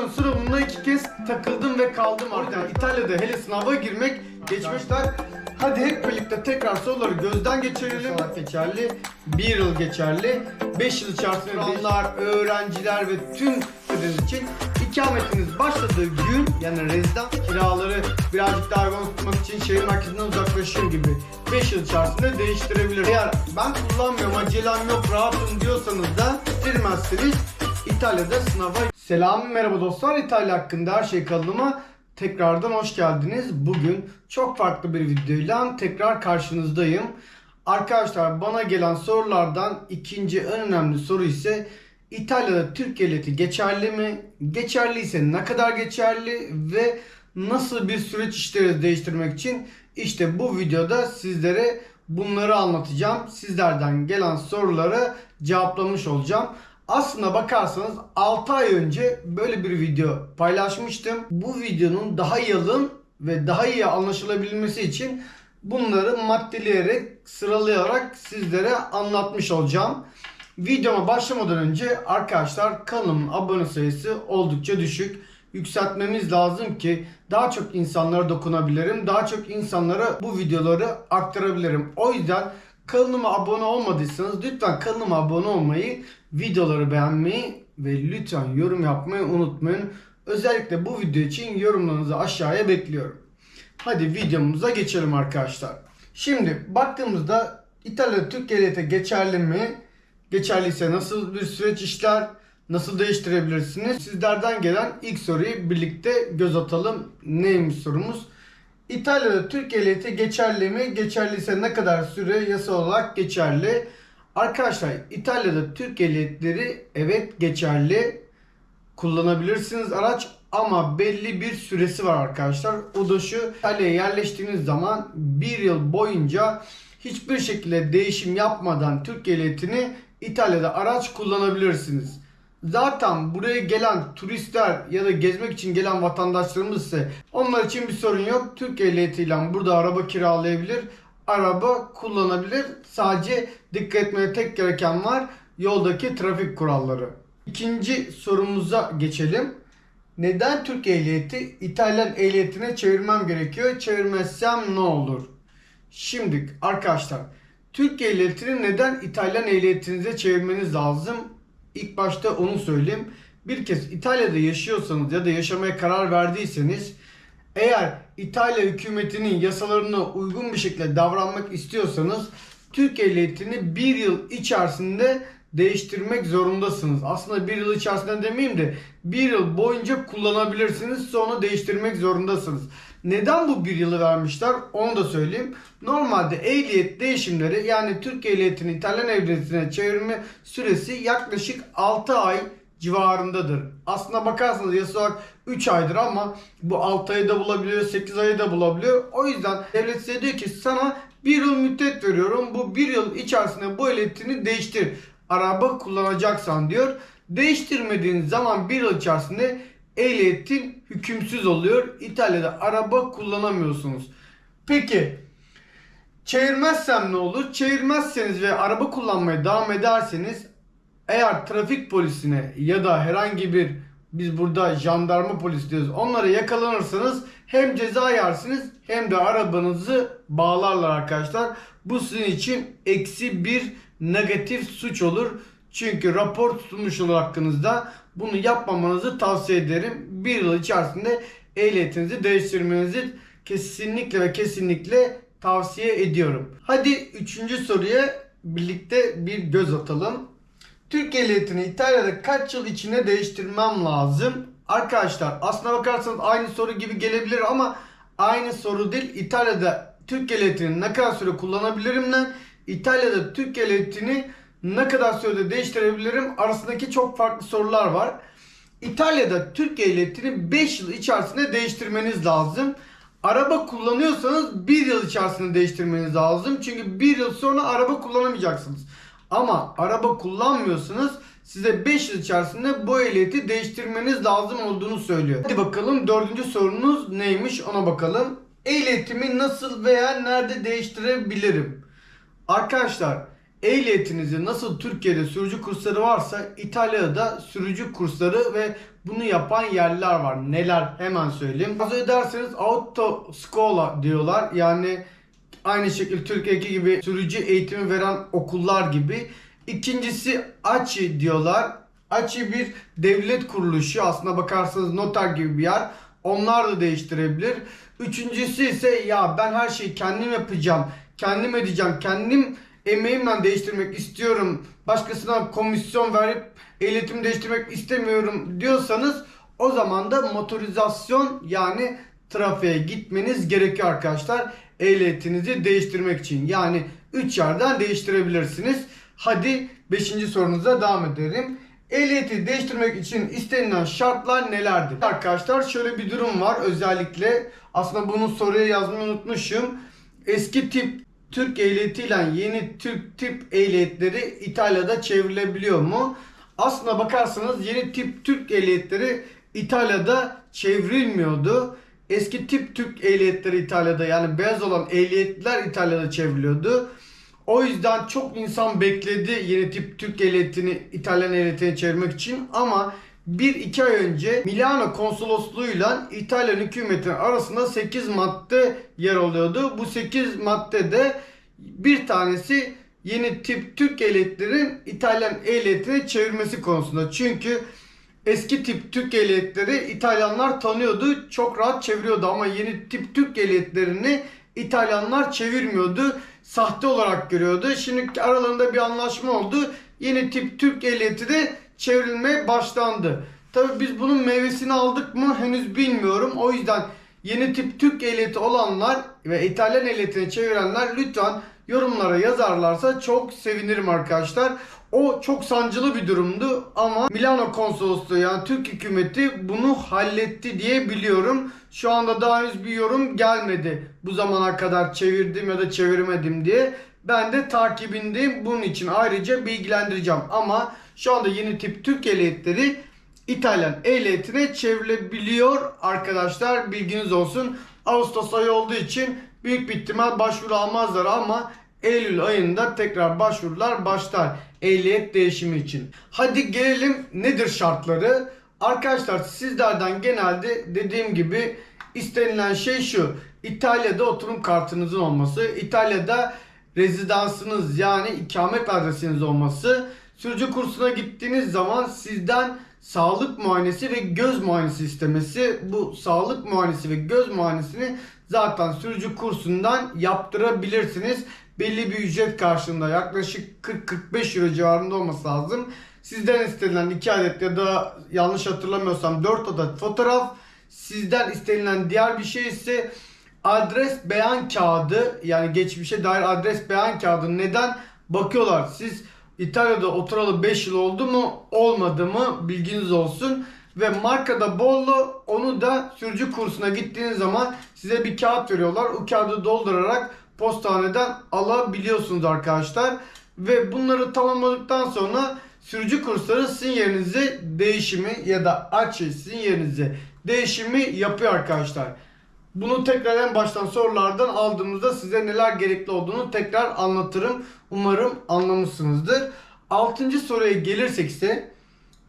navigasyon sınavına iki kez takıldım ve kaldım artık. İtalya'da hele sınava girmek geçmişler. Hadi hep birlikte tekrar soruları gözden geçirelim. Saat geçerli, bir yıl geçerli, 5 yıl içerisinde olanlar, öğrenciler ve tüm ödeniz için ikametiniz başladığı gün yani rezidans kiraları birazcık daha uygun tutmak için şehir merkezinden uzaklaşıyorum gibi 5 yıl içerisinde değiştirebilir. Eğer ben kullanmıyorum, acelem yok, rahatım diyorsanız da değiştirmezseniz İtalya'da sınava... Selam, merhaba dostlar. İtalya hakkında her şey kanalıma tekrardan hoş geldiniz. Bugün çok farklı bir videoyla tekrar karşınızdayım. Arkadaşlar bana gelen sorulardan ikinci en önemli soru ise İtalya'da Türk ehliyeti geçerli mi? Geçerliyse ne kadar geçerli ve nasıl bir süreç işleriz değiştirmek için? İşte bu videoda sizlere bunları anlatacağım. Sizlerden gelen soruları cevaplamış olacağım. Aslına bakarsanız 6 ay önce böyle bir video paylaşmıştım. Bu videonun daha yalın ve daha iyi anlaşılabilmesi için bunları maddeleyerek, sıralayarak sizlere anlatmış olacağım. Videoma başlamadan önce arkadaşlar kanalımın abone sayısı oldukça düşük. Yükseltmemiz lazım ki daha çok insanlara dokunabilirim. Daha çok insanlara bu videoları aktarabilirim. O yüzden kanalıma abone olmadıysanız lütfen kanalıma abone olmayı, videoları beğenmeyi ve lütfen yorum yapmayı unutmayın. Özellikle bu video için yorumlarınızı aşağıya bekliyorum. Hadi videomuza geçelim arkadaşlar. Şimdi baktığımızda İtalya'da Türk ehliyeti geçerli mi? Geçerliyse nasıl bir süreç işler? Nasıl değiştirebilirsiniz? Sizlerden gelen ilk soruyu birlikte göz atalım. Neymiş sorumuz? İtalya'da Türk ehliyeti geçerli mi? Geçerliyse ne kadar süre yasa olarak geçerli? Arkadaşlar İtalya'da Türk ehliyetleri evet geçerli. Kullanabilirsiniz araç ama belli bir süresi var arkadaşlar. O da şu İtalya'ya yerleştiğiniz zaman bir yıl boyunca hiçbir şekilde değişim yapmadan Türk ehliyetini İtalya'da araç kullanabilirsiniz. Zaten buraya gelen turistler ya da gezmek için gelen vatandaşlarımız ise onlar için bir sorun yok. Türk ehliyetiyle burada araba kiralayabilir, araba kullanabilir. Sadece dikkat etmeye tek gereken var yoldaki trafik kuralları. İkinci sorumuza geçelim. Neden Türk ehliyeti İtalyan ehliyetine çevirmem gerekiyor? Çevirmezsem ne olur? Şimdi arkadaşlar Türk ehliyetini neden İtalyan ehliyetinize çevirmeniz lazım? İlk başta onu söyleyeyim. Bir kez İtalya'da yaşıyorsanız ya da yaşamaya karar verdiyseniz eğer İtalya hükümetinin yasalarına uygun bir şekilde davranmak istiyorsanız Türk ehliyetini bir yıl içerisinde değiştirmek zorundasınız. Aslında bir yıl içerisinde demeyeyim de bir yıl boyunca kullanabilirsiniz sonra değiştirmek zorundasınız. Neden bu bir yılı vermişler onu da söyleyeyim. Normalde ehliyet değişimleri yani Türk ehliyetini İtalyan ehliyetine çevirme süresi yaklaşık 6 ay civarındadır. Aslına bakarsanız yasa olarak 3 aydır ama bu 6 ayı da bulabiliyor, 8 ayı da bulabiliyor. O yüzden devlet size diyor ki sana bir yıl müddet veriyorum. Bu bir yıl içerisinde bu ehliyetini değiştir. Araba kullanacaksan diyor. Değiştirmediğiniz zaman bir yıl içerisinde ehliyetin hükümsüz oluyor. İtalya'da araba kullanamıyorsunuz. Peki çevirmezsem ne olur? Çevirmezseniz ve araba kullanmaya devam ederseniz eğer trafik polisine ya da herhangi bir biz burada jandarma polis diyoruz. Onlara yakalanırsanız hem ceza yersiniz hem de arabanızı bağlarlar arkadaşlar. Bu sizin için eksi bir negatif suç olur. Çünkü rapor tutulmuş olur hakkınızda. Bunu yapmamanızı tavsiye ederim. Bir yıl içerisinde ehliyetinizi değiştirmenizi kesinlikle ve kesinlikle tavsiye ediyorum. Hadi üçüncü soruya birlikte bir göz atalım. Türk ehliyetini İtalya'da kaç yıl içinde değiştirmem lazım? Arkadaşlar aslına bakarsanız aynı soru gibi gelebilir ama aynı soru değil. İtalya'da Türk ehliyetini ne kadar süre kullanabilirim lan? İtalya'da Türk ehliyetini ne kadar sürede değiştirebilirim arasındaki çok farklı sorular var. İtalya'da Türk ehliyetini 5 yıl içerisinde değiştirmeniz lazım. Araba kullanıyorsanız 1 yıl içerisinde değiştirmeniz lazım. Çünkü 1 yıl sonra araba kullanamayacaksınız. Ama araba kullanmıyorsanız size 5 yıl içerisinde bu ehliyeti değiştirmeniz lazım olduğunu söylüyor. Hadi bakalım dördüncü sorunuz neymiş ona bakalım. Ehliyetimi nasıl veya nerede değiştirebilirim? Arkadaşlar ehliyetinizi nasıl Türkiye'de sürücü kursları varsa İtalya'da da sürücü kursları ve bunu yapan yerler var. Neler hemen söyleyeyim. Az ederseniz Auto Scuola diyorlar. Yani aynı şekilde Türkiye'deki gibi sürücü eğitimi veren okullar gibi. İkincisi AÇİ diyorlar. AÇİ bir devlet kuruluşu. Aslına bakarsanız noter gibi bir yer. Onlar da değiştirebilir. Üçüncüsü ise ya ben her şeyi kendim yapacağım. Kendim edeceğim. Kendim emeğimle değiştirmek istiyorum. Başkasına komisyon verip ehliyetimi değiştirmek istemiyorum diyorsanız o zaman da motorizasyon yani trafiğe gitmeniz gerekiyor arkadaşlar. Ehliyetinizi değiştirmek için. Yani 3 yerden değiştirebilirsiniz. Hadi 5. sorunuza devam edelim. Ehliyeti değiştirmek için istenilen şartlar nelerdir? Arkadaşlar şöyle bir durum var. Özellikle aslında bunu soruya yazmayı unutmuşum. Eski tip Türk ehliyetiyle yeni Türk tip ehliyetleri İtalya'da çevrilebiliyor mu? Aslına bakarsanız yeni tip Türk ehliyetleri İtalya'da çevrilmiyordu. Eski tip Türk ehliyetleri İtalya'da yani beyaz olan ehliyetler İtalya'da çevriliyordu. O yüzden çok insan bekledi yeni tip Türk ehliyetini İtalyan ehliyetine çevirmek için ama 1-2 ay önce Milano konsolosluğuyla İtalyan hükümetinin arasında 8 madde yer alıyordu. Bu 8 maddede bir tanesi yeni tip Türk ehliyetlerin İtalyan ehliyetine çevirmesi konusunda. Çünkü eski tip Türk ehliyetleri İtalyanlar tanıyordu. Çok rahat çeviriyordu ama yeni tip Türk ehliyetlerini İtalyanlar çevirmiyordu. Sahte olarak görüyordu. Şimdi aralarında bir anlaşma oldu. Yeni tip Türk ehliyeti de çevrilmeye başlandı. Tabi biz bunun meyvesini aldık mı henüz bilmiyorum. O yüzden yeni tip Türk ehliyeti olanlar ve İtalyan ehliyetini çevirenler lütfen yorumlara yazarlarsa çok sevinirim arkadaşlar. O çok sancılı bir durumdu ama Milano konsolosluğu yani Türk hükümeti bunu halletti diye biliyorum. Şu anda daha henüz bir yorum gelmedi. Bu zamana kadar çevirdim ya da çevirmedim diye. Ben de takibindeyim. Bunun için ayrıca bilgilendireceğim. Ama şu anda yeni tip Türk ehliyetleri İtalyan ehliyetine çevrilebiliyor arkadaşlar. Bilginiz olsun. Ağustos ayı olduğu için büyük bir ihtimal başvuru almazlar ama Eylül ayında tekrar başvurular başlar ehliyet değişimi için. Hadi gelelim nedir şartları? Arkadaşlar sizlerden genelde dediğim gibi istenilen şey şu. İtalya'da oturum kartınızın olması, İtalya'da rezidansınız yani ikamet adresiniz olması, sürücü kursuna gittiğiniz zaman sizden sağlık muayenesi ve göz muayenesi istemesi. Bu sağlık muayenesi ve göz muayenesini zaten sürücü kursundan yaptırabilirsiniz. Belli bir ücret karşılığında yaklaşık 40-45 euro civarında olması lazım. Sizden istenilen 2 adet ya da yanlış hatırlamıyorsam 4 adet fotoğraf. Sizden istenilen diğer bir şey ise adres beyan kağıdı yani geçmişe dair adres beyan kağıdı neden bakıyorlar? Siz İtalya'da oturalı 5 yıl oldu mu olmadı mı? Bilginiz olsun. Ve markada Bollo onu da sürücü kursuna gittiğiniz zaman size bir kağıt veriyorlar. O kağıdı doldurarak postaneden alabiliyorsunuz arkadaşlar. Ve bunları tamamladıktan sonra sürücü kursları sizin yerinize değişimi ya da açı sizin yerinize değişimi yapıyor arkadaşlar. Bunu tekrar en baştan sorulardan aldığımızda size neler gerekli olduğunu tekrar anlatırım. Umarım anlamışsınızdır. Altıncı soruya gelirsek ise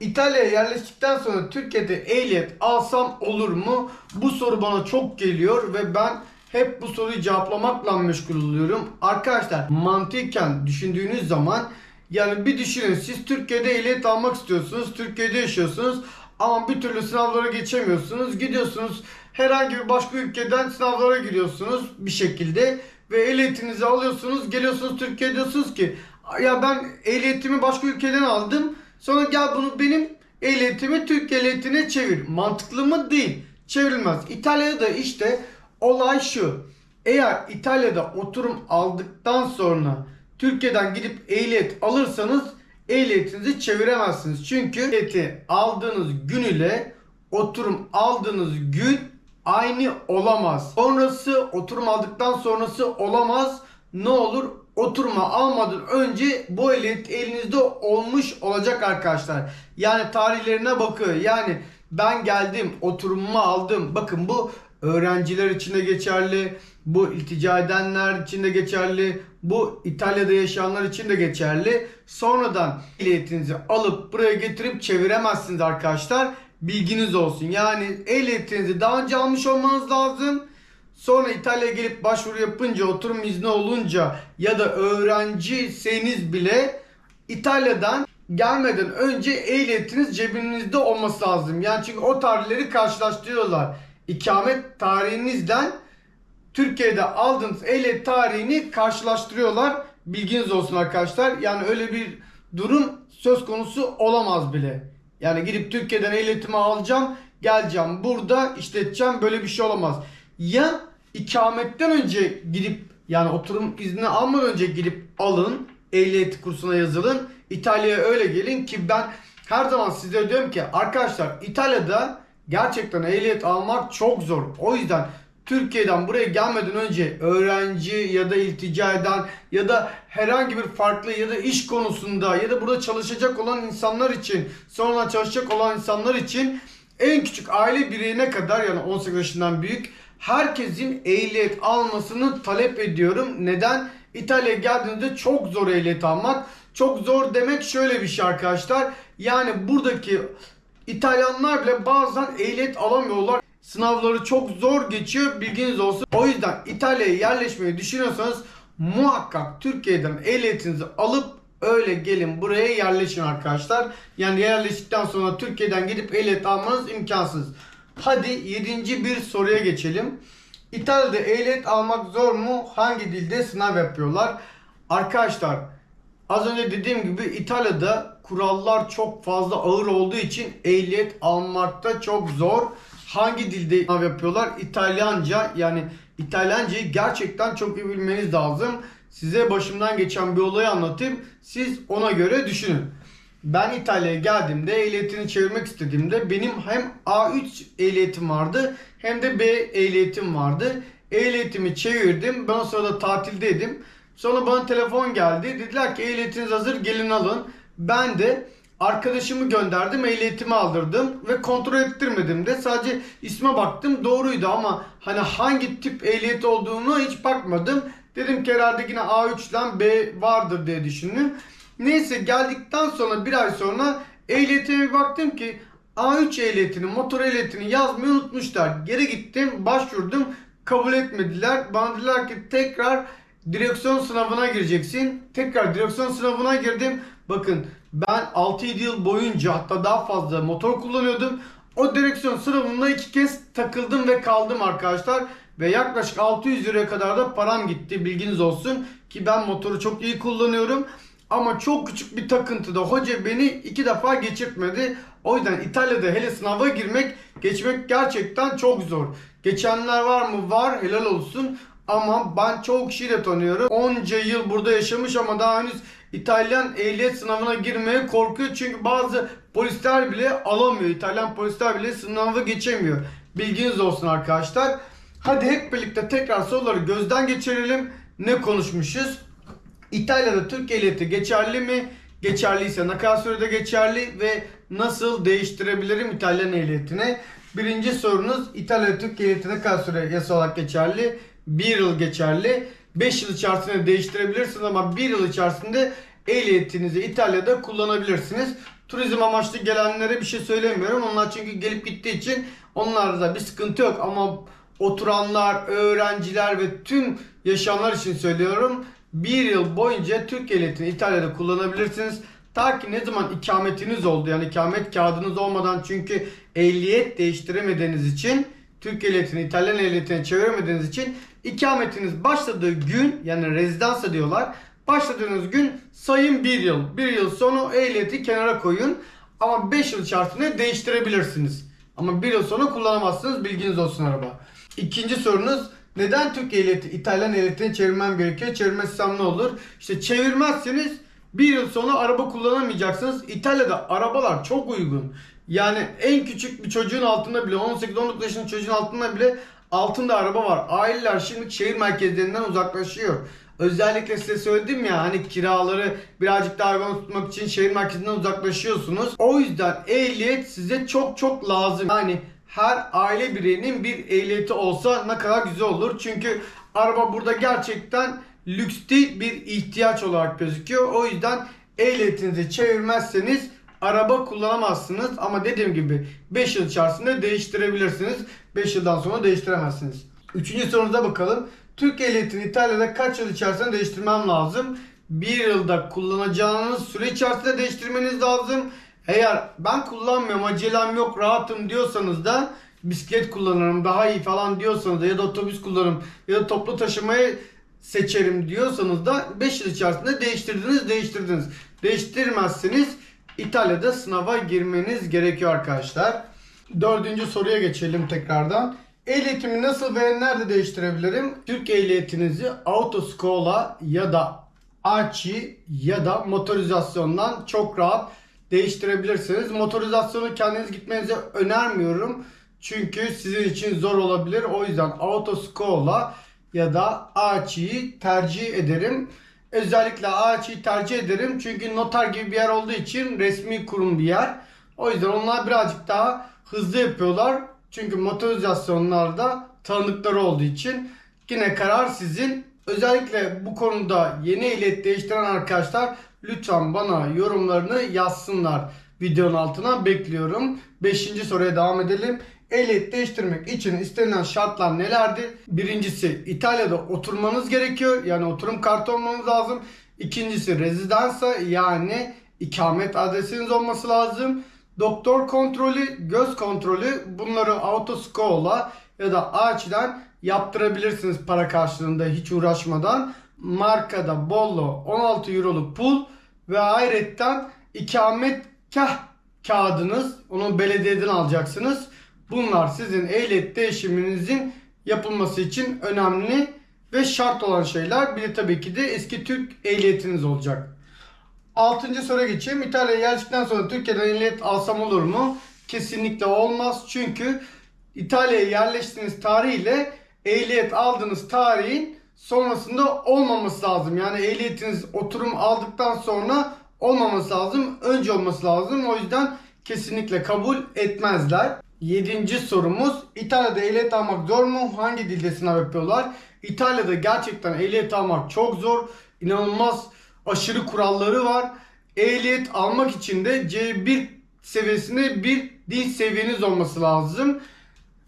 İtalya'ya yerleştikten sonra Türkiye'de ehliyet alsam olur mu? Bu soru bana çok geliyor ve ben hep bu soruyu cevaplamakla meşgul oluyorum. Arkadaşlar mantıken düşündüğünüz zaman yani bir düşünün siz Türkiye'de ehliyet almak istiyorsunuz. Türkiye'de yaşıyorsunuz ama bir türlü sınavlara geçemiyorsunuz. Gidiyorsunuz herhangi bir başka ülkeden sınavlara giriyorsunuz bir şekilde ve ehliyetinizi alıyorsunuz. Geliyorsunuz Türkiye'ye diyorsunuz ki ya ben ehliyetimi başka ülkeden aldım. Sonra gel bunu benim ehliyetimi Türk ehliyetine çevir. Mantıklı mı? Değil. Çevrilmez. İtalya'da işte olay şu. Eğer İtalya'da oturum aldıktan sonra Türkiye'den gidip ehliyet alırsanız ehliyetinizi çeviremezsiniz. Çünkü ehliyeti aldığınız gün ile oturum aldığınız gün aynı olamaz. Sonrası oturum aldıktan sonrası olamaz. Ne olur? Oturma almadan önce bu ehliyet elinizde olmuş olacak arkadaşlar. Yani tarihlerine bakıyor. Yani ben geldim, oturumumu aldım. Bakın bu öğrenciler için de geçerli, Bu iltica edenler için de geçerli. Bu İtalya'da yaşayanlar için de geçerli. Sonradan ehliyetinizi alıp buraya getirip çeviremezsiniz arkadaşlar. Bilginiz olsun. Yani ehliyetinizi daha önce almış olmanız lazım. Sonra İtalya'ya gelip başvuru yapınca, oturum izni olunca ya da öğrenciyseniz bile İtalya'dan gelmeden önce ehliyetiniz cebinizde olması lazım. Yani çünkü o tarihleri karşılaştırıyorlar. İkamet tarihinizden Türkiye'de aldığınız ehliyet tarihini karşılaştırıyorlar. Bilginiz olsun arkadaşlar. Yani öyle bir durum söz konusu olamaz bile. Yani gidip Türkiye'den ehliyetimi alacağım, geleceğim, burada işleteceğim böyle bir şey olamaz. Ya ikametten önce gidip yani oturum izni almadan önce gidip alın, ehliyet kursuna yazılın. İtalya'ya öyle gelin ki ben her zaman size diyorum ki arkadaşlar İtalya'da gerçekten ehliyet almak çok zor. O yüzden Türkiye'den buraya gelmeden önce öğrenci ya da iltica eden ya da herhangi bir farklı ya da iş konusunda ya da burada çalışacak olan insanlar için sonra çalışacak olan insanlar için en küçük aile bireyine kadar yani 18 yaşından büyük herkesin ehliyet almasını talep ediyorum. Neden? İtalya'ya geldiğinizde çok zor ehliyet almak. Çok zor demek şöyle bir şey arkadaşlar. Yani buradaki İtalyanlar bile bazen ehliyet alamıyorlar. Sınavları çok zor geçiyor bilginiz olsun. O yüzden İtalya'ya yerleşmeyi düşünüyorsanız muhakkak Türkiye'den ehliyetinizi alıp öyle gelin buraya yerleşin arkadaşlar. Yani yerleştikten sonra Türkiye'den gidip ehliyet almanız imkansız. Hadi 7. bir soruya geçelim. İtalya'da ehliyet almak zor mu? Hangi dilde sınav yapıyorlar? Arkadaşlar Az önce dediğim gibi İtalya'da kurallar çok fazla ağır olduğu için ehliyet almakta çok zor. Hangi dilde sınav yapıyorlar? İtalyanca yani İtalyancayı gerçekten çok iyi bilmeniz lazım. Size başımdan geçen bir olayı anlatayım. Siz ona göre düşünün. Ben İtalya'ya geldiğimde ehliyetini çevirmek istediğimde benim hem A3 ehliyetim vardı hem de B ehliyetim vardı. Ehliyetimi çevirdim. Ben o sırada tatildeydim. Sonra bana telefon geldi. Dediler ki ehliyetiniz hazır gelin alın. Ben de arkadaşımı gönderdim ehliyetimi aldırdım ve kontrol ettirmedim de sadece isme baktım doğruydu ama hani hangi tip ehliyet olduğunu hiç bakmadım. Dedim ki herhalde yine A3'den B vardır diye düşündüm. Neyse geldikten sonra bir ay sonra ehliyetime baktım ki A3 ehliyetini, motor ehliyetini yazmayı unutmuşlar. Geri gittim, başvurdum, kabul etmediler. Bana dediler ki tekrar direksiyon sınavına gireceksin. Tekrar direksiyon sınavına girdim. Bakın ben 6-7 yıl boyunca hatta daha fazla motor kullanıyordum. O direksiyon sınavında iki kez takıldım ve kaldım arkadaşlar. Ve yaklaşık 600 liraya kadar da param gitti bilginiz olsun. Ki ben motoru çok iyi kullanıyorum. Ama çok küçük bir takıntıda hoca beni iki defa geçirtmedi. O yüzden İtalya'da hele sınava girmek, geçmek gerçekten çok zor. Geçenler var mı? Var helal olsun. Ama ben çok kişiyi de tanıyorum. Onca yıl burada yaşamış ama daha henüz İtalyan ehliyet sınavına girmeye korkuyor. Çünkü bazı polisler bile alamıyor. İtalyan polisler bile sınavı geçemiyor. Bilginiz olsun arkadaşlar. Hadi hep birlikte tekrar soruları gözden geçirelim. Ne konuşmuşuz? İtalya'da Türk ehliyeti geçerli mi? Geçerliyse ne kadar sürede geçerli ve nasıl değiştirebilirim İtalyan ehliyetini? Birinci sorunuz İtalya'da Türk ehliyeti ne kadar süre yasa olarak geçerli? 1 yıl geçerli. 5 yıl içerisinde değiştirebilirsiniz ama 1 yıl içerisinde ehliyetinizi İtalya'da kullanabilirsiniz. Turizm amaçlı gelenlere bir şey söylemiyorum. Onlar çünkü gelip gittiği için onlarda bir sıkıntı yok ama oturanlar, öğrenciler ve tüm yaşayanlar için söylüyorum. Bir yıl boyunca Türk ehliyetini İtalya'da kullanabilirsiniz. Ta ki ne zaman ikametiniz oldu yani ikamet kağıdınız olmadan çünkü ehliyet değiştiremediğiniz için Türk ehliyetini İtalyan ehliyetine çeviremediğiniz için ikametiniz başladığı gün yani rezidansa diyorlar. Başladığınız gün sayın bir yıl. Bir yıl sonra o ehliyeti kenara koyun. Ama 5 yıl içerisinde değiştirebilirsiniz. Ama bir yıl sonra kullanamazsınız. Bilginiz olsun araba. İkinci sorunuz neden Türk ehliyeti İtalyan ehliyetine çevirmem gerekiyor? Çevirmezsem ne olur? İşte çevirmezseniz bir yıl sonra araba kullanamayacaksınız. İtalya'da arabalar çok uygun. Yani en küçük bir çocuğun altında bile 18-19 yaşında çocuğun altında bile altında araba var. Aileler şimdi şehir merkezlerinden uzaklaşıyor. Özellikle size söyledim ya hani kiraları birazcık daha uygun tutmak için şehir merkezinden uzaklaşıyorsunuz. O yüzden ehliyet size çok çok lazım. Yani her aile bireyinin bir ehliyeti olsa ne kadar güzel olur. Çünkü Araba burada gerçekten lüks değil bir ihtiyaç olarak gözüküyor. O yüzden ehliyetinizi çevirmezseniz araba kullanamazsınız. Ama dediğim gibi 5 yıl içerisinde değiştirebilirsiniz. 5 yıldan sonra değiştiremezsiniz. Üçüncü sorunuza bakalım. Türk ehliyetini İtalya'da kaç yıl içerisinde değiştirmem lazım? Bir yılda kullanacağınız süre içerisinde değiştirmeniz lazım. Eğer ben kullanmıyorum, acelem yok, rahatım diyorsanız da bisiklet kullanırım, daha iyi falan diyorsanız da ya da otobüs kullanırım ya da toplu taşımayı seçerim diyorsanız da 5 yıl içerisinde değiştirdiniz, değiştirdiniz. Değiştirmezseniz İtalya'da sınava girmeniz gerekiyor arkadaşlar. Dördüncü soruya geçelim tekrardan. Ehliyetimi nasıl ve nerede değiştirebilirim? Türk ehliyetinizi autoskola ya da AÇI ya da motorizasyondan çok rahat değiştirebilirsiniz. Motorizasyonu kendiniz gitmenizi önermiyorum. Çünkü sizin için zor olabilir. O yüzden autoskola ya da AÇI'yi tercih ederim. Özellikle AÇI'yi tercih ederim. Çünkü noter gibi bir yer olduğu için resmi kurum bir yer. O yüzden onlar birazcık daha hızlı yapıyorlar. Çünkü motorizasyonlarda tanıdıkları olduğu için yine karar sizin. Özellikle bu konuda yeni ehliyet değiştiren arkadaşlar lütfen bana yorumlarını yazsınlar. Videonun altına bekliyorum. Beşinci soruya devam edelim. Ehliyet değiştirmek için istenilen şartlar nelerdir? Birincisi İtalya'da oturmanız gerekiyor. Yani oturum kartı olmanız lazım. İkincisi rezidansa yani ikamet adresiniz olması lazım. Doktor kontrolü, göz kontrolü bunları autoskola ya da ağaçtan yaptırabilirsiniz para karşılığında hiç uğraşmadan. Markada Bollo 16 euroluk pul ve ayrıca ikametgah kağıdınız onu belediyeden alacaksınız. Bunlar sizin ehliyet değişiminizin yapılması için önemli ve şart olan şeyler. Bir de tabii ki de eski Türk ehliyetiniz olacak. Altıncı soruya geçeyim. İtalya'ya geldikten sonra Türkiye'den ehliyet alsam olur mu? Kesinlikle olmaz. Çünkü İtalya'ya yerleştiğiniz tarihle ehliyet aldığınız tarihin sonrasında olmaması lazım. Yani ehliyetiniz oturum aldıktan sonra olmaması lazım. Önce olması lazım. O yüzden kesinlikle kabul etmezler. Yedinci sorumuz İtalya'da ehliyet almak zor mu? Hangi dilde sınav yapıyorlar? İtalya'da gerçekten ehliyet almak çok zor. İnanılmaz aşırı kuralları var. Ehliyet almak için de C1 seviyesinde bir dil seviyeniz olması lazım.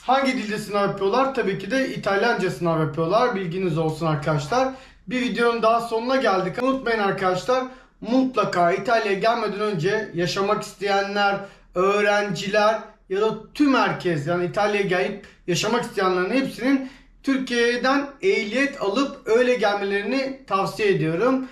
Hangi dilde sınav yapıyorlar? Tabii ki de İtalyanca sınav yapıyorlar. Bilginiz olsun arkadaşlar. Bir videonun daha sonuna geldik. Unutmayın arkadaşlar mutlaka İtalya'ya gelmeden önce yaşamak isteyenler, öğrenciler ya da tüm herkes yani İtalya'ya gelip yaşamak isteyenlerin hepsinin Türkiye'den ehliyet alıp öyle gelmelerini tavsiye ediyorum.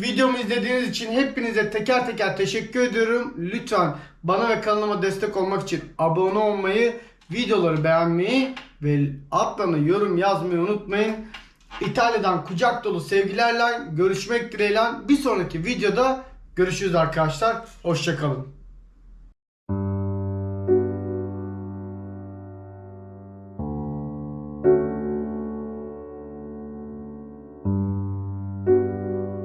Videomu izlediğiniz için hepinize teker teker teşekkür ediyorum. Lütfen bana ve kanalıma destek olmak için abone olmayı, videoları beğenmeyi ve altlarına yorum yazmayı unutmayın. İtalya'dan kucak dolu sevgilerle görüşmek dileğiyle bir sonraki videoda görüşürüz arkadaşlar. Hoşçakalın.